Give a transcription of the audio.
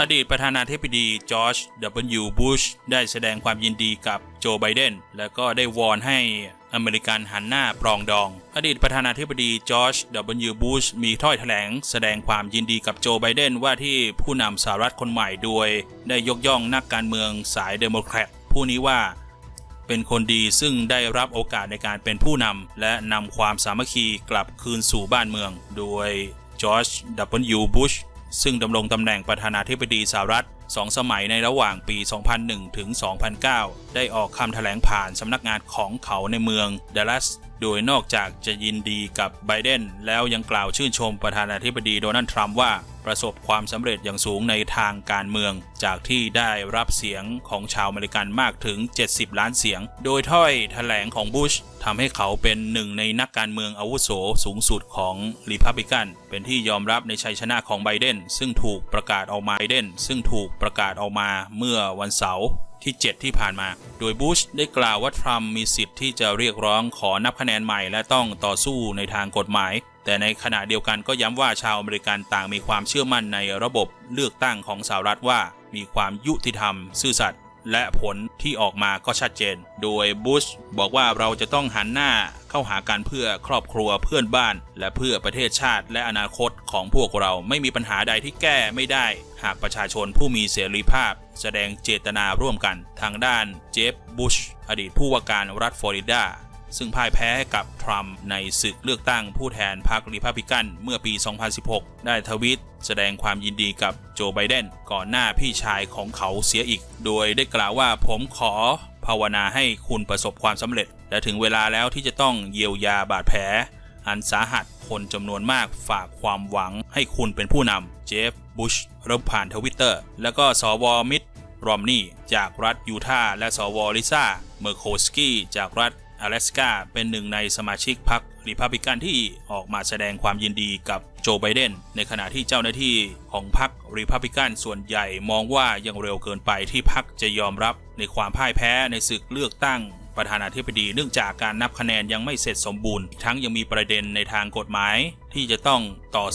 อดีตประธานาธิบดีจอร์จ W. บุชได้แสดงความยินดีกับโจไบเดน และก็ได้วอนให้อเมริกันหันหน้าปรองดอง อดีตประธานาธิบดีจอร์จ W. บุชมีถ้อยแถลง แสดงความยินดีกับโจไบเดนว่าที่ผู้นำสหรัฐคนใหม่โดย ได้ยกย่องนักการเมืองสายเดโมแครตผู้นี้ว่าเป็นคนดีซึ่งได้รับโอกาสในการเป็นผู้นำและนำความสามัคคีกลับคืนสู่บ้านเมือง โดยจอร์จ W. บุช ซึ่งดำรงตำแหน่งประธานาธิบดีสหรัฐสองสมัยในระหว่างปี 2001 ถึง 2009 ได้ออกคำแถลงผ่านสำนักงานของเขาในเมืองดัลลัส โดยนอกจากจะยินดีกับไบเดนแล้วยังกล่าวชื่นชมประธานาธิบดีโดนัลด์ทรัมป์ว่า ประสบความสำเร็จอย่างสูงในทางการเมือง จากที่ได้รับเสียงของชาวอเมริกันมากถึง 70 ล้านเสียง โดยถ้อยแถลงของบุชทำให้เขาเป็นหนึ่งในนักการเมืองอาวุโสสูงสุดของรีพับลิกัน เป็นที่ยอมรับในชัยชนะของไบเดน ซึ่งถูกประกาศออกมาไบเดน ซึ่งถูกประกาศออกมาเมื่อวันเสาร์ที่ 7 ที่ผ่านมา โดยบุชได้กล่าวว่าทรัมป์มีสิทธิ์ที่จะเรียกร้องขอนับคะแนนใหม่และต้องต่อสู้ในทางกฎหมาย แต่ในขณะเดียวกันก็ย้ำว่าชาวอเมริกันต่างมีความเชื่อมั่นในระบบเลือกตั้งของสหรัฐว่ามีความยุติธรรม ซื่อสัตย์และผลที่ออกมาก็ชัดเจน โดยบุชบอกว่าเราจะต้องหันหน้าเข้าหากันเพื่อครอบครัวเพื่อนบ้าน และเพื่อประเทศชาติและอนาคตของพวกเราไม่มีปัญหาใดที่แก้ไม่ได้ หากประชาชนผู้มีเสรีภาพ แสดงเจตนาร่วมกันทางด้านเจฟบุชอดีตผู้ว่าการรัฐฟลอริดา ซึ่งพ่ายแพ้กับทรัมป์ในศึกเลือกตั้งผู้แทนพรรครีพับลิกันเมื่อปี 2016 ได้ทวิตแสดงความยินดีกับโจไบเดนก่อนหน้าพี่ชายของเขาเสียอีก โดยได้กล่าวว่าผมขอภาวนาให้คุณประสบความสำเร็จ และถึงเวลาแล้วที่จะต้องเยียวยาบาดแผล อันสาหัสคนจำนวนมากฝากความหวังให้คุณเป็นผู้นำเจฟบุชระบุผ่านทวิตเตอร์แล้วก็สวมิดรอมนี่จากรัฐยูทาห์และสวลิซ่าเมอร์โคสกี้จากรัฐ อลสกาเป็นหนึ่งในสมาชิกพรรครีพับลิกันที่ออกมาแสดงความยินดีกับโจไบเดนในขณะที่เจ้าหน้าที่ของพรรครีพับลิกันส่วนใหญ่มองว่ายังเร็วเกินไปที่พรรคจะยอมรับในความพ่ายแพ้ในศึกเลือกตั้งประธานาธิบดีเนื่องจากการนับคะแนนยังไม่เสร็จสมบูรณ์ ทั้งยังมีประเด็นในทางกฎหมายที่จะต้องต่อ